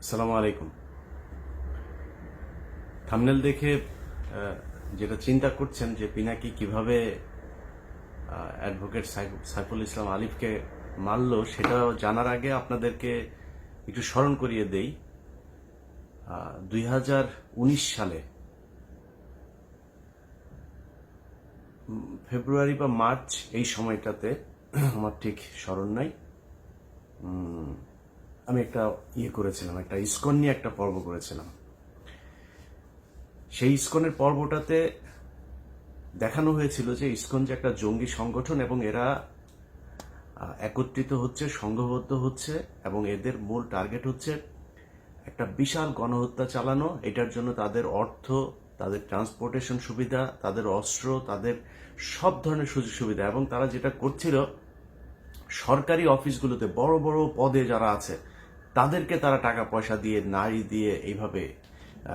আসসালামু আলাইকুম। থামনেল দেখে যেটা চিন্তা করছেন যে পিনাকি কীভাবে অ্যাডভোকেট সাইফুল ইসলাম আলিফকে মারলো সেটা জানার আগে আপনাদেরকে একটু স্মরণ করিয়ে দেই। দুই হাজার উনিশ সালে ফেব্রুয়ারি বা মার্চ এই সময়টাতে আমার ঠিক স্মরণ নাই। আমি একটা ইয়ে করেছিলাম, একটা ইস্কন নিয়ে একটা পর্ব করেছিলাম। সেই ইস্কনের পর্বটাতে দেখানো হয়েছিল যে ইস্কন যে একটা জঙ্গি সংগঠন এবং এরা একত্রিত হচ্ছে, সংঘবদ্ধ হচ্ছে এবং এদের মূল টার্গেট হচ্ছে একটা বিশাল গণহত্যা চালানো। এটার জন্য তাদের অর্থ তাদের ট্রান্সপোর্টেশন সুবিধা, তাদের অস্ত্র, তাদের সব ধরনের সুযোগ সুবিধা, এবং তারা যেটা করছিল, সরকারি অফিসগুলোতে বড় বড় পদে যারা আছে, তাদেরকে তারা টাকা পয়সা দিয়ে নারী দিয়ে এইভাবে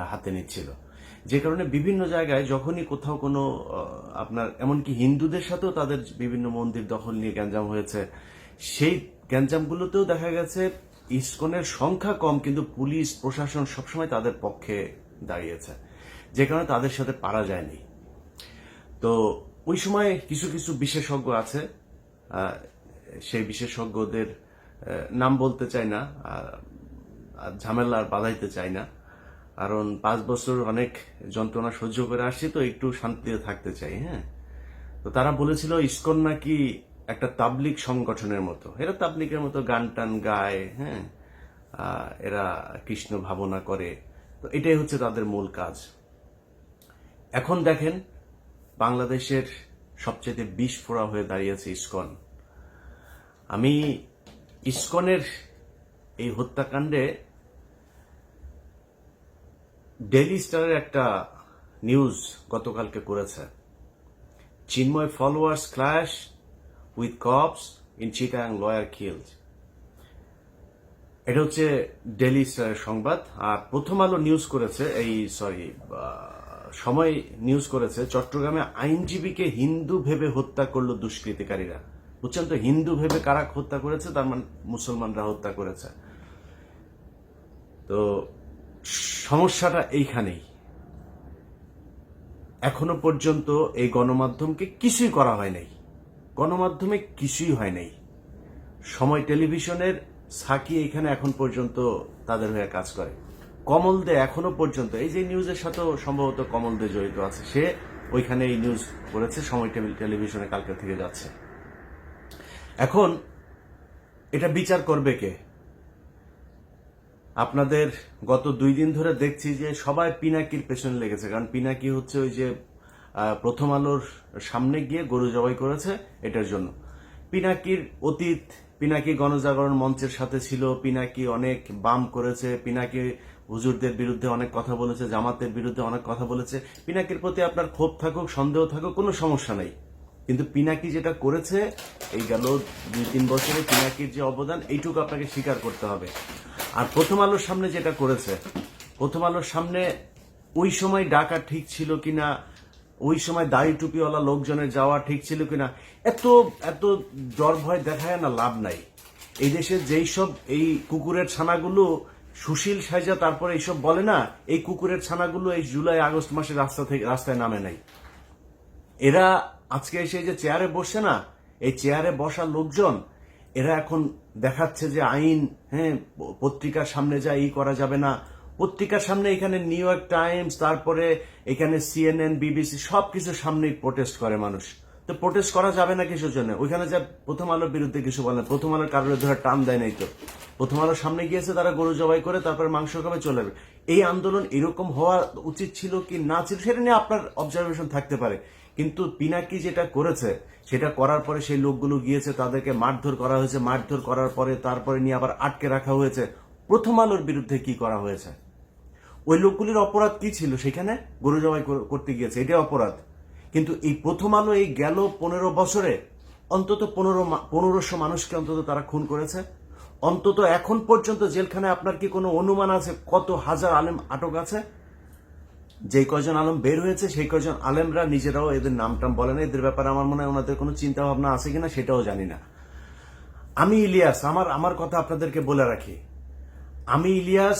হাতে নিচ্ছিল। যে কারণে বিভিন্ন জায়গায় যখনই কোথাও কোনো আপনার, এমনকি হিন্দুদের সাথেও তাদের বিভিন্ন মন্দির দখল নিয়ে গ্যাঞ্জাম হয়েছে, সেই গ্যাঞ্জামগুলোতেও দেখা গেছে, ইস্কনের সংখ্যা কম, কিন্তু পুলিশ, প্রশাসন সবসময় তাদের পক্ষে দাঁড়িয়েছে। যে কারণে তাদের সাথে পারা যায়নি। তো ওই সময় কিছু কিছু বিশেষজ্ঞ আছে সেই বিশেষজ্ঞদের নাম বলতে চাই না ঝামেলা আর বাধাইতে চাই না। কারণ পাঁচ বছর অনেক যন্ত্রণা সহ্য করে আসছি তো একটু শান্তিতে থাকতে চাই হ্যাঁ। তো তারা বলেছিল, ইস্কন নাকি একটা তাবলিক সংগঠনের মতো। এরা তাবলিকের মতো গান টান গায় হ্যাঁ। এরা কৃষ্ণ ভাবনা করে। তো এটাই হচ্ছে তাদের মূল কাজ। এখন দেখেন বাংলাদেশের সবচেয়ে বিষ ফোড়া হয়ে দাঁড়িয়েছে ইস্কন। আমি ইস্কনের এই হত্যাকাণ্ডে ডেইলি স্টারের একটা নিউজ গতকালকে করেছে। Chinmoy followers clash with cops in Chittagong lawyer killed এটা হচ্ছে ডেইলি স্টারের সংবাদ। আর প্রথম আলো নিউজ করেছে এই সরি সময় নিউজ করেছে, চট্টগ্রামে আইনজীবীকে হিন্দু ভেবে হত্যা করল দুষ্কৃতিকারীরা। বুঝছেন তো? হিন্দু ভেবে কারা হত্যা করেছে? তার মানে মুসলমানরা হত্যা করেছে। তো সমস্যাটা এইখানেই। এখনও পর্যন্ত এই গণমাধ্যমকে কিছুই করা হয় নাই। গণমাধ্যমে কিছুই হয় নাই। সময় টেলিভিশনের সাকি এখানে এখন পর্যন্ত তাদের হয়ে কাজ করে। কমল দে এখনও পর্যন্ত, এই যে নিউজের সাথেও সম্ভবত কমল দে জড়িত আছে, সে ওইখানে এই নিউজ করেছে, সময় টেলি- টেলিভিশনে কালকে থেকে যাচ্ছে। এখন, এটা বিচার করবে কে? আপনাদের গত দুই দিন ধরে দেখছি যে সবাই পিনাকির পেছনে লেগেছে, কারণ পিনাকি হচ্ছে ওই যে প্রথম আলোর সামনে গিয়ে গরু জবাই করেছে, এটার জন্য। পিনাকির অতীত, পিনাকি গণজাগরণ মঞ্চের সাথে ছিল, পিনাকি অনেক বাম করেছে, পিনাকি হুজুরদের বিরুদ্ধে অনেক কথা বলেছে, জামাতের বিরুদ্ধে অনেক কথা বলেছে। পিনাকির প্রতি আপনার ক্ষোভ থাকুক, সন্দেহ থাকুক, কোনো সমস্যা নেই। কিন্তু পিনাকি যেটা করেছে, এই গেল দুই তিন বছরে পিনাকির যে অবদান, এইটুকু আপনাকে স্বীকার করতে হবে। আর প্রথম আলোর সামনে যেটা করেছে, প্রথম আলোর সামনে ওই সময় ডাকা ঠিক ছিল কিনা, ওই সময় দাড়ি টুপিওয়ালা লোকজনের যাওয়া ঠিক ছিল কিনা, এত এত জ্বর ভয় দেখায় না লাভ নাই। এই দেশে যেই সব এই কুকুরের ছানাগুলো সুশীল সাইজা তারপরে এইসব বলে না, এই কুকুরের ছানাগুলো এই জুলাই আগস্ট মাসে রাস্তা থেকে রাস্তায় নামে নাই। এরা আজকে এসে যে চেয়ারে বসছে না, এই চেয়ারে বসা লোকজন, এরা এখন দেখাচ্ছে যে আইন হ্যাঁ পত্রিকার সামনে যা ই করা যাবে না। পত্রিকার সামনে এখানে নিউ ইয়র্ক টাইমস, তারপরে এখানে সিএনএন, বিবিসি, সবকিছু সামনেই প্রোটেস্ট করে মানুষ। তো প্রোটেস্ট করা যাবে না কিছুর জন্য? ওইখানে যা প্রথম আলোর বিরুদ্ধে কিছু বলে। প্রথম আলোর কারোর ধরে টান দেয় নাই তো। প্রথম আলোর সামনে গিয়েছে, তারা গরু জবাই করে তারপরে মাংস খাবে, চলে যাবে। এই আন্দোলন এরকম হওয়া উচিত ছিল কি না ছিল, সেটা নিয়ে আপনার অবজারভেশন থাকতে পারে। কিন্তু পিনাকি যেটা করেছে, সেটা করার পরে সেই লোকগুলো গিয়েছে, তাদেরকে মারধর করা হয়েছে। মারধর করার পরে তারপরে নিয়ে আবার আটকে রাখা হয়েছে। প্রথম আলোর বিরুদ্ধে কি করা হয়েছে? ওই লোকগুলির অপরাধ কি ছিল? সেখানে গরু জবাই করতে গিয়েছে। এটাই অপরাধ। কিন্তু এই প্রথম আলো এই গেল পনেরো বছরে। অন্তত পনেরো পনেরোশো মানুষকে অন্তত তারা খুন করেছে। অন্তত এখন পর্যন্ত জেলখানায় আপনার কি কোনো অনুমান আছে কত হাজার আলেম আটক আছে? যে কয়জন আলম বের হয়েছে, সেই কয়জন আলেমরা নিজেরাও এদের নাম টাম বলে না। এদের ব্যাপারে আমার মনে হয় ওনাদের কোনো চিন্তা ভাবনা আছে কিনা সেটাও জানি না। আমি ইলিয়াস, আমার আমার কথা আপনাদেরকে বলে রাখি। আমি ইলিয়াস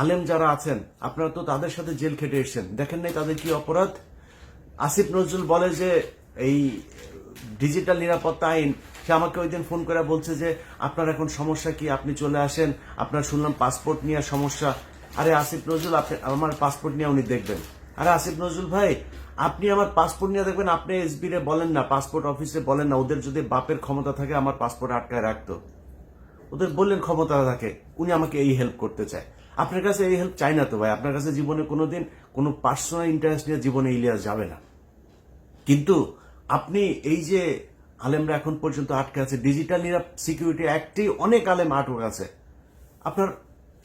আলেম যারা আছেন, আপনারা তো তাদের সাথে জেল খেটে এসেছেন। দেখেন নাই তাদের কি অপরাধ? আসিফ নজরুল বলে যে, এই ডিজিটাল নিরাপত্তা আইন, সে আমাকে ওই দিন ফোন করে বলছে যে, আপনার এখন সমস্যা কি? আপনি চলে আসেন। আপনার শুনলাম পাসপোর্ট নিয়ে সমস্যা। আরে আসিফ নজরুল, আপনি আমার পাসপোর্ট নিয়ে উনি দেখবেন। আরে আসিফ নজরুল ভাই, আপনি আমার পাসপোর্ট নিয়ে দেখবেন, আপনি এসবি রে বলেন না, পাসপোর্ট অফিসে বলেন না, ওদের যদি বাপের ক্ষমতা থাকে, আমার পাসপোর্ট আটকায় রাখতো। ওদের বললেন ক্ষমতা থাকে, উনি আমাকে এই হেল্প করতে চায়। আপনার কাছে এই হেল্প চাই না তো ভাই। আপনার কাছে জীবনে কোনোদিন কোনো পার্সোনাল ইন্টারেস্ট নিয়ে জীবনে ইলিয়াস যাবে না। কিন্তু আপনি এই যে আলেমরা এখন পর্যন্ত আটকে আছে ডিজিটাল নিরাপ সিকিউরিটি অ্যাক্টেই অনেক আলেম আটক আছে। আপনার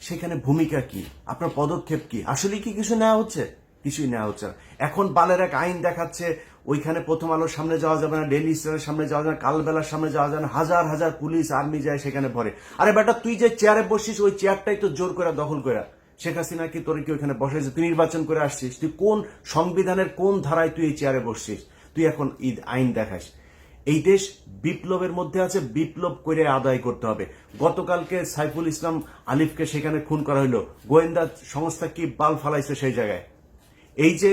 সেখানে ভূমিকা কি? আপনার পদক্ষেপ কি? আসলে কি কিছু নেওয়া হচ্ছে? কিছুই নেওয়া হচ্ছে এখন বালের এক আইন দেখাচ্ছে ওইখানে প্রথম আলোর সামনে যাওয়া যাবে না ডেলি স্টারের সামনে যাওয়া যাবে না, কালবেলার সামনে যাওয়া যাবে না, হাজার হাজার পুলিশ আর্মি যায় সেখানে ভরে। আরে বেটা, তুই যে চেয়ারে বসছিস, ওই চেয়ারটাই তো জোর করে দখল করে। শেখ হাসিনা কি তোর কি ওইখানে বসে তুই নির্বাচন করে আসছিস, তুই কোন সংবিধানের কোন ধারায় তুই এই চেয়ারে বসছিস? তুই এখন ঈদ আইন দেখাস। এই দেশ বিপ্লবের মধ্যে আছে, বিপ্লব করে আদায় করতে হবে। গতকালকে সাইফুল ইসলাম আলিফকে সেখানে খুন করা হলো গোয়েন্দা সংস্থা কি বাল ফালাইছে সেই জায়গায়? এই যে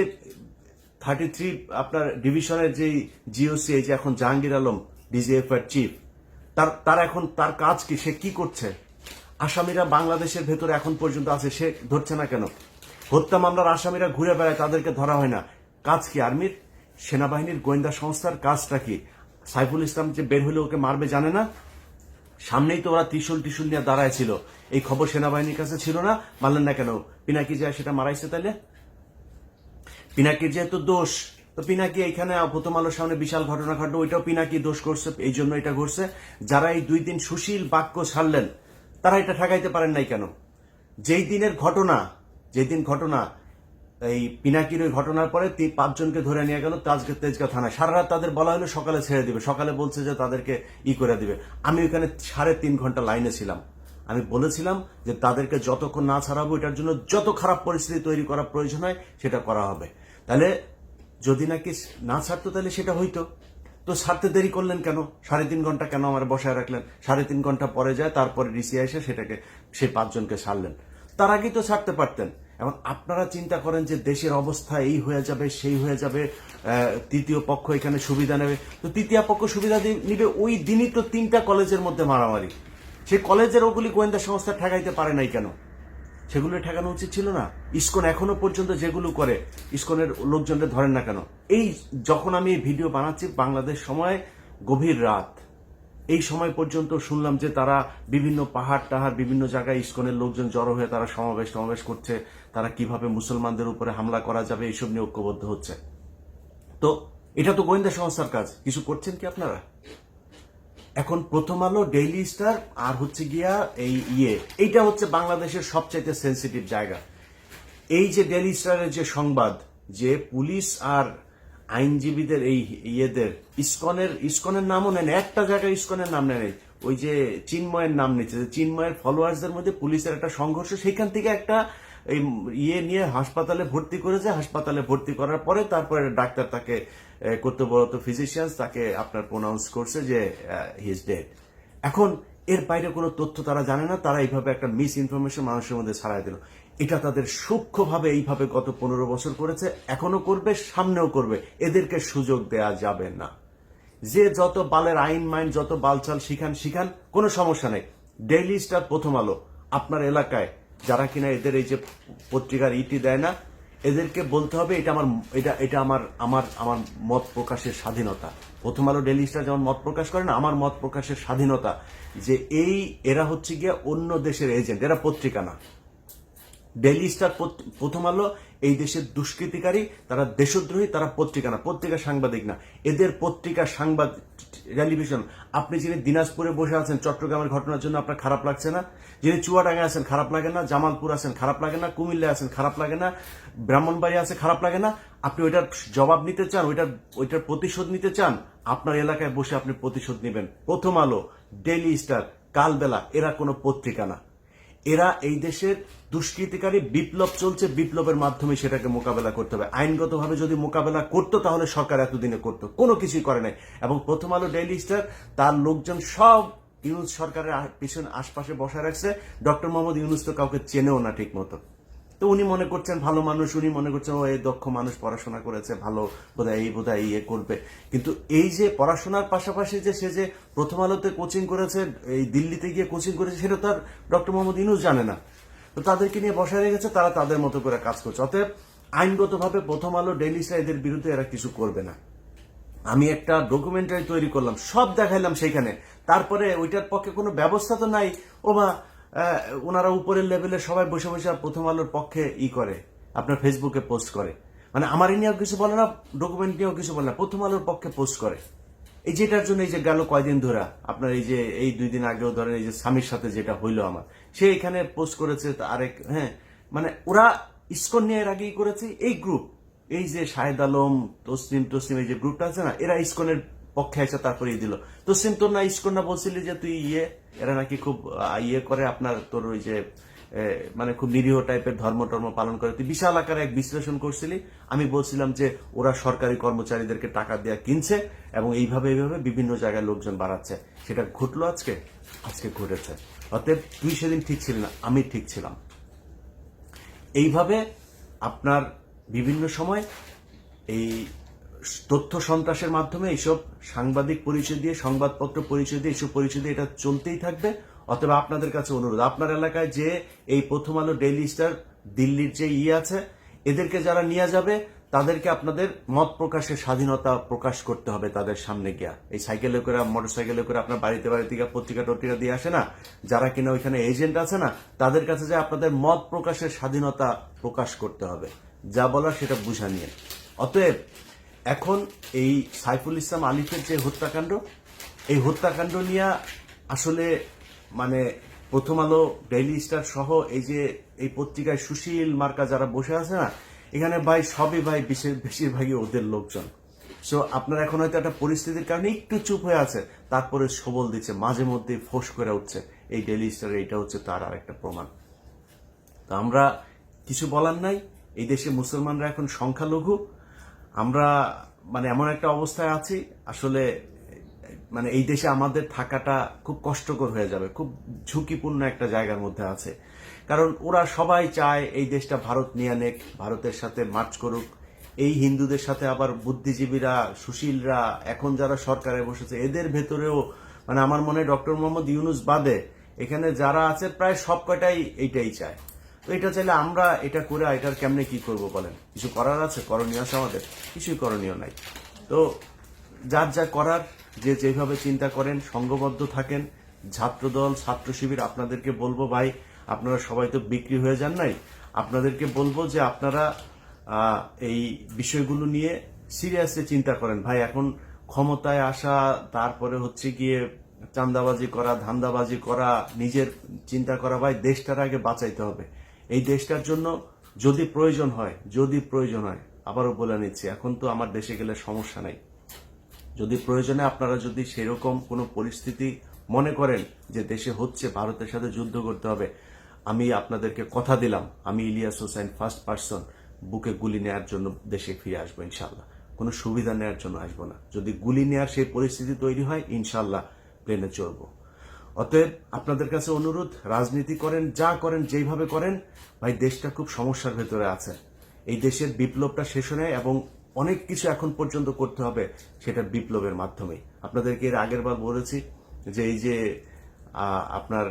থার্টি থ্রি আপনার ডিভিশনের যে জিওসি এই যে এখন জাহাঙ্গীর আলম ডিজিএফ এর চিফ তার তার এখন, তার কাজ কি? সে কি করছে? আসামিরা বাংলাদেশের ভেতরে এখন পর্যন্ত আছে, সে ধরছে না কেন? হত্যা মামলার আসামিরা ঘুরে বেড়ায়, তাদেরকে ধরা হয় না। কাজ কি আর্মির? সেনাবাহিনীর গোয়েন্দা সংস্থার কাজটা কি? সাইফুল ইসলাম যে বের হলে ওকে মারবে জানে না? সামনেই তো ওরা ত্রিশুল টিশুল নিয়ে দাঁড়ায় ছিল। এই খবর সেনাবাহিনীর কাছে ছিল না মানলেন না কেন? পিনাকি যায় সেটা মারাইছে তাহলে পিনাকির যেহেতু দোষ, তো পিনাকি এখানে প্রথম আলোর সামনে বিশাল ঘটনা ঘটলো, ওইটাও পিনাকি দোষ করছে, এই জন্য এটা ঘটছে। যারা এই দুই দিন সুশীল বাক্য ছাড়লেন, তারা এটা ঠেকাইতে পারেন নাই কেন? যেই দিনের ঘটনা, যেই দিন ঘটনা, এই পিনাকির ওই ঘটনার পরে পাঁচজনকে ধরে নিয়ে গেল তাজকে তেজগা থানায়। সারা রাত তাদের বলা হলো সকালে ছেড়ে দিবে, সকালে বলছে যে তাদেরকে ই করে দিবে। আমি ওইখানে সাড়ে তিন ঘণ্টা লাইনে ছিলাম। আমি বলেছিলাম যে তাদেরকে যতক্ষণ না ছাড়াবো, এটার জন্য যত খারাপ পরিস্থিতি তৈরি করা প্রয়োজন হয়, সেটা করা হবে। তাহলে যদি নাকি না ছাড়তো, তাহলে সেটা হইতো। তো ছাড়তে দেরি করলেন কেন? সাড়ে তিন ঘণ্টা কেন আমার বসায় রাখলেন? সাড়ে তিন ঘণ্টা পরে যায়, তারপরে ডিসি এসে সেটাকে সেই পাঁচজনকে ছাড়লেন। তার আগেই তো ছাড়তে পারতেন। এবং আপনারা চিন্তা করেন যে দেশের অবস্থা এই হয়ে যাবে, সেই হয়ে যাবে তৃতীয় পক্ষ এখানে সুবিধা নেবে। তো তৃতীয় পক্ষ সুবিধা নিবে, ওই দিনই তো তিনটা কলেজের মধ্যে মারামারি। সেই কলেজের ওগুলি গোয়েন্দা সংস্থা ঠেকাইতে পারে নাই কেন? সেগুলো ঠেকানো উচিত ছিল না? ইস্কন এখনও পর্যন্ত যেগুলো করে, ইস্কনের লোকজনদের ধরেন না কেন? এই যখন আমি ভিডিও বানাচ্ছি, বাংলাদেশ সময়, গভীর রাত। এই সময় পর্যন্ত শুনলাম যে তারা বিভিন্ন পাহাড় টাহাড় বিভিন্ন জায়গায় ইস্কনের লোকজন জড়ো হয়ে তারা সমাবেশ সমাবেশ করছে, তারা কীভাবে মুসলমানদের উপরে হামলা করা যাবে, এইসব নিয়ে ঐক্যবদ্ধ হচ্ছে। তো, এটা তো গোয়েন্দা সংস্থার কাজ। কিছু করছেন কি আপনারা? এখন প্রথম আলো ডেইলি স্টার আর হচ্ছে গিয়া এই ইয়ে। এইটা হচ্ছে বাংলাদেশের সবচাইতে সেন্সিটিভ জায়গা। এই যে ডেইলি স্টারের যে সংবাদ, যে পুলিশ আর আইনজীবীদের এই ইয়েদের, ইস্কনের ইস্কনের নামও নেন একটা জায়গায় ইস্কনের নাম নেয় ওই যে চিন্ময়ের নাম নিচ্ছে। চিন্ময়ের ফলোয়ার্সদের মধ্যে পুলিশের একটা সংঘর্ষ সেখান থেকে একটা এই ইয়ে নিয়ে হাসপাতালে ভর্তি করেছে, হাসপাতালে ভর্তি করার পরে তারপরে ডাক্তার তাকে কর্তব্যরত ফিজিশিয়ান তাকে আপনার প্রোনাউন্স করছে যে হি ইজ ডেড এখন এর বাইরে কোনো তথ্য তারা জানে না, তারা এইভাবে একটা মিস ইনফরমেশন মানুষের মধ্যে ছড়াই দিল। এটা তাদের সূক্ষ্মভাবে এইভাবে গত পনেরো বছর করেছে, এখনও করবে, সামনেও করবে। এদেরকে সুযোগ দেয়া যাবে না। যে যত বালের আইন, মাইন, যত বালচাল শিখান শিখান, কোনো সমস্যা নেই। ডেইলি স্টার প্রথম আলো, আপনার এলাকায়। যারা কিনা এদের এই যে পত্রিকার ইটি দেয় না, এদেরকে বলতে হবে এটা আমার, এটা এটা আমার আমার আমার মত প্রকাশের স্বাধীনতা। প্রথম আলো ডেইলি স্টার যেমন মত প্রকাশ করে না, আমার মত প্রকাশের স্বাধীনতা যে এই এরা হচ্ছে গিয়ে অন্য দেশের এজেন্ট, এরা পত্রিকা না। ডেইলি স্টার প্রথম আলো এই দেশের দুষ্কৃতিকারী, তারা দেশদ্রোহী, তারা পত্রিকা না, পত্রিকা সাংবাদিক না। এদের পত্রিকা সাংবাদ টেলিভিশন আপনি যিনি দিনাজপুরে বসে আছেন, চট্টগ্রামের ঘটনার জন্য আপনার খারাপ লাগছে না? যিনি চুয়াডাঙ্গা আছেন, খারাপ লাগে না? জামালপুর আছেন, খারাপ লাগে না? কুমিল্লা আছেন, খারাপ লাগে না? ব্রাহ্মণবাড়ি আছে, খারাপ লাগে না? আপনি ওইটার জবাব নিতে চান? ওইটার ওইটার প্রতিশোধ নিতে চান? আপনার এলাকায় বসে আপনি প্রতিশোধ নেবেন। প্রথম আলো, ডেইলি স্টার, কালবেলা, এরা কোনো পত্রিকা না। এরা এই দেশের দুষ্কৃতিকারী বিপ্লব চলছে, বিপ্লবের মাধ্যমে সেটাকে মোকাবেলা করতে হবে। আইনগতভাবে যদি মোকাবেলা করতো, তাহলে সরকার এতদিনে করতো। কোনো কিছুই করে নাই। এবং প্রথম আলো ডেইলি স্টার, তার লোকজন সব ইউনুস সরকারের পিছনে আশপাশে বসা রাখছে। ডক্টর মোহাম্মদ ইউনুস তো কাউকে চেনেও না ঠিক মতো তো উনি মনে করছেন ভালো মানুষ উনি মনে করছেন ও এই দক্ষ মানুষ পড়াশোনা করেছে ভালো বোধহয় এই বোধহয় ইয়ে করবে। কিন্তু এই যে পড়াশোনার পাশাপাশি যে সে যে প্রথম আলোতে কোচিং করেছে এই দিল্লিতে গিয়ে কোচিং করেছে সেটা তার ডক্টর মোহাম্মদ ইনুস জানে না। তো তাদেরকে নিয়ে বসায় রেখেছে তারা তাদের মতো করে কাজ করছে। অতএব আইনগতভাবে প্রথম আলো স্টার এদের বিরুদ্ধে এরা কিছু করবে না। আমি একটা ডকুমেন্টারি তৈরি করলাম সব দেখাইলাম সেখানে। তারপরে ওইটার পক্ষে কোনো ব্যবস্থা তো নাই। ও আহ, ওনারা উপরের লেভেলে সবাই বসে বসে প্রথম আলোর পক্ষে ই করে, আপনার ফেসবুকে পোস্ট করে। মানে আমার নিয়েও কিছু বলে না ডকুমেন্ট নিয়েও কিছু বলে না, প্রথম আলোর পক্ষে পোস্ট করে। এই যেটার জন্য এই যে গেল কয়দিন ধরে, আপনার এই যে এই দুই দিন আগেও ধরেন এই যে স্বামীর সাথে যেটা হইল আমার, সে এখানে পোস্ট করেছে আরেক হ্যাঁ মানে ওরা ইস্কন নিয়ে এর আগেই করেছে, এই গ্রুপ এই যে শাহেদ আলম, তসলিম তসলিম, এই যে গ্রুপটা আছে না, এরা ইস্কনের পক্ষে এসে তারপরে দিল। তসলিম, তোর না ইস্কন না বলছিলি যে তুই ইয়ে এরা নাকি খুব ইয়ে করে আপনার তোর ওই যে মানে খুব নিরীহ টাইপের ধর্ম টর্ম পালন করে। তুই বিশাল আকারে এক বিশ্লেষণ করছিলি। আমি বলছিলাম যে ওরা সরকারি কর্মচারীদেরকে টাকা দেওয়া কিনছে এবং এইভাবে এইভাবে বিভিন্ন জায়গায় লোকজন বাড়াচ্ছে। সেটা ঘটলো আজকে? আজকে ঘটেছে। অতএব তুই সেদিন ঠিক ছিলি না, আমি ঠিক ছিলাম। এইভাবে আপনার বিভিন্ন সময় এই তথ্য সন্ত্রাসের মাধ্যমে এইসব সাংবাদিক পরিচয় দিয়ে, সংবাদপত্র পরিচয় দিয়ে, এইসব পরিচয় দিয়ে এটা চলতেই থাকবে। অথবা আপনাদের কাছে অনুরোধ, আপনার এলাকায় যে এই প্রথম আলো ডেইলি স্টার, দিল্লির যে ইয়ে আছে, এদেরকে যারা নিয়ে যাবে, তাদেরকে আপনাদের মত প্রকাশের স্বাধীনতা প্রকাশ করতে হবে তাদের সামনে গিয়া। এই সাইকেলে করে মোটর সাইকেলে করে আপনার বাড়িতে বাড়িতে গিয়ে পত্রিকা টত্রিকা দিয়ে আসে না, যারা কিনা ওইখানে এজেন্ট আছে না, তাদের কাছে যে আপনাদের মত প্রকাশের স্বাধীনতা প্রকাশ করতে হবে, যা বলার সেটা বুঝা নিয়ে। অতএব এখন এই সাইফুল ইসলাম আলিফের যে হত্যাকাণ্ড, এই হত্যাকাণ্ড নিয়ে আসলে মানে প্রথম আলো, ডেইলি স্টার সহ এই যে এই পত্রিকায় সুশীল মার্কা যারা বসে আছে না, এখানে ভাই সবই ভাই বিশেষ- বেশিরভাগই ওদের লোকজন। সো আপনার এখন হয়তো একটা পরিস্থিতির কারণে একটু চুপ হয়ে আছে, তারপরে সবল দিচ্ছে, মাঝে মধ্যে ফোঁস করে উঠছে। এই ডেইলি স্টার এইটা হচ্ছে তার আর একটা প্রমাণ। তো আমরা কিছু বলার নাই, এই দেশে মুসলমানরা এখন সংখ্যালঘু আমরা মানে এমন একটা অবস্থায় আছি, আসলে মানে এই দেশে আমাদের থাকাটা খুব কষ্টকর হয়ে যাবে, খুব ঝুঁকিপূর্ণ একটা জায়গার মধ্যে আছে। কারণ ওরা সবাই চায় এই দেশটা ভারত নিয়ে নেক, ভারতের সাথে মার্চ করুক। এই হিন্দুদের সাথে আবার বুদ্ধিজীবীরা, সুশীলরা, এখন যারা সরকারে বসেছে, এদের ভেতরেও মানে আমার মনে হয় ডক্টর মোহাম্মদ ইউনুস বাদে, এখানে যারা আছে, প্রায় সব কটাই এইটাই চায়। তো এটা চাইলে আমরা এটা করে এটার কেমনে কি করব বলেন? কিছু করার আছে? করণীয় আছে আমাদের? কিছুই করণীয় নাই। তো যার যা করার, যে যেভাবে চিন্তা করেন সংঘবদ্ধ থাকেন, ছাত্রদল, ছাত্র শিবির, আপনাদেরকে বলব ভাই, আপনারা সবাই তো বিক্রি হয়ে যান নাই। আপনাদেরকে বলব যে আপনারা এই বিষয়গুলো নিয়ে সিরিয়াসলি চিন্তা করেন। ভাই, এখন ক্ষমতায় আসা, তারপরে হচ্ছে গিয়ে চান্দাবাজি করা, ধান্দাবাজি করা, নিজের চিন্তা করা, ভাই, দেশটার আগে বাঁচাইতে হবে। এই দেশটার জন্য যদি প্রয়োজন হয়, যদি প্রয়োজন হয়, আবারও বলে নিচ্ছি, এখন তো আমার দেশে গেলে সমস্যা নাই। যদি প্রয়োজনে আপনারা যদি সেরকম কোনো পরিস্থিতি মনে করেন যে দেশে হচ্ছে, ভারতের সাথে যুদ্ধ করতে হবে, আমি আপনাদেরকে কথা দিলাম, আমি ইলিয়াস হোসেন ফার্স্ট পার্সন বুকে গুলি নেওয়ার জন্য দেশে ফিরে আসব ইনশাল্লাহ কোনো সুবিধা নেওয়ার জন্য আসব না। যদি গুলি নেওয়ার সেই পরিস্থিতি তৈরি হয় ইনশাল্লাহ প্লেনে চড়বো। অতএব আপনাদের কাছে অনুরোধ, রাজনীতি করেন, যা করেন, যেইভাবে করেন, ভাই, দেশটা খুব সমস্যার ভেতরে আছে। এই দেশের বিপ্লবটা শেষ হয় এবং অনেক কিছু এখন পর্যন্ত করতে হবে সেটা বিপ্লবের মাধ্যমেই। আপনাদেরকে এর আগের বার বলেছি যে এই যে আপনার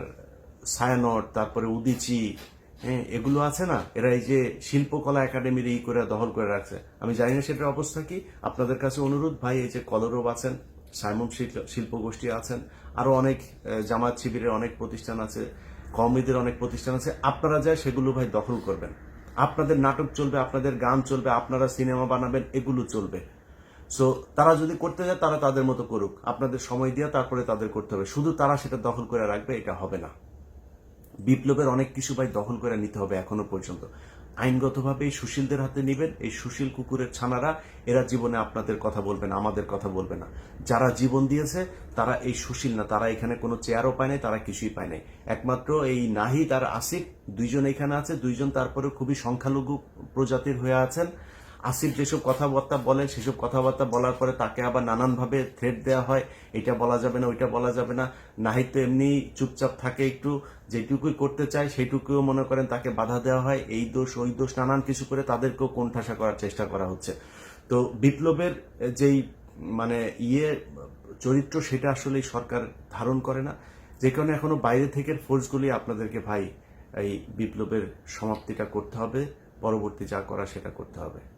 সায়ানট তারপরে উদিচি হ্যাঁ এগুলো আছে না? এরা এই যে শিল্পকলা একাডেমির এই করে, দখল করে রাখছে। আমি জানি না সেটার অবস্থা কি। আপনাদের কাছে অনুরোধ, ভাই, এই যে কলরব আছেন সাইমন শিল্প- শিল্প গোষ্ঠী আছেন। আরও অনেক জামাত শিবিরের অনেক প্রতিষ্ঠান আছে কমিদের অনেক প্রতিষ্ঠান আছে। আপনারা যায় সেগুলো ভাই দখল করবেন। আপনাদের নাটক চলবে, আপনাদের গান চলবে, আপনারা সিনেমা বানাবেন, এগুলো চলবে। সো তারা যদি করতে যায়, তারা তাদের মতো করুক। আপনাদের সময় দিয়ে তারপরে তাদের করতে হবে। শুধু তারা সেটা দখল করে রাখবে, এটা হবে না। বিপ্লবের অনেক কিছু ভাই দখল করে নিতে হবে এখনও পর্যন্ত। আইনগতভাবে এই সুশীলদের হাতে নেবেন। এই সুশীল কুকুরের ছানারা, এরা জীবনে আপনাদের কথা বলবে না, আমাদের কথা বলবে না। যারা জীবন দিয়েছে, তারা এই সুশীল না, তারা এখানে কোনো চেয়ারও পায় নাই, তারা কিছুই পায় নাই। একমাত্র এই নাহিদ আর আসিফ, দুইজন এখানে আছে, দুইজন তারপরে খুবই সংখ্যালঘু প্রজাতির হয়ে আছেন। আসিফ যেসব কথাবার্তা বলেন, সেসব কথাবার্তা বলার পরে তাকে আবার নানানভাবে থ্রেট দেওয়া হয়। এটা বলা যাবে না, ওইটা বলা যাবে না। নাহিদ তো এমনি চুপচাপ থাকে একটু, যেটুকুই করতে চায় সেটুকুও মনে করেন তাকে বাধা দেওয়া হয়। এই দোষ, ওই দোষ, নানান কিছু করে তাদেরকেও কোণঠাসা করার চেষ্টা করা হচ্ছে। তো বিপ্লবের যেই মানে ইয়ে চরিত্র, সেটা আসলে সরকার ধারণ করে না। যে কারণে এখনও বাইরে থেকে ফোর্সগুলি আপনাদেরকে ভাই, এই বিপ্লবের সমাপ্তিটা করতে হবে। পরবর্তী যা করা সেটা করতে হবে।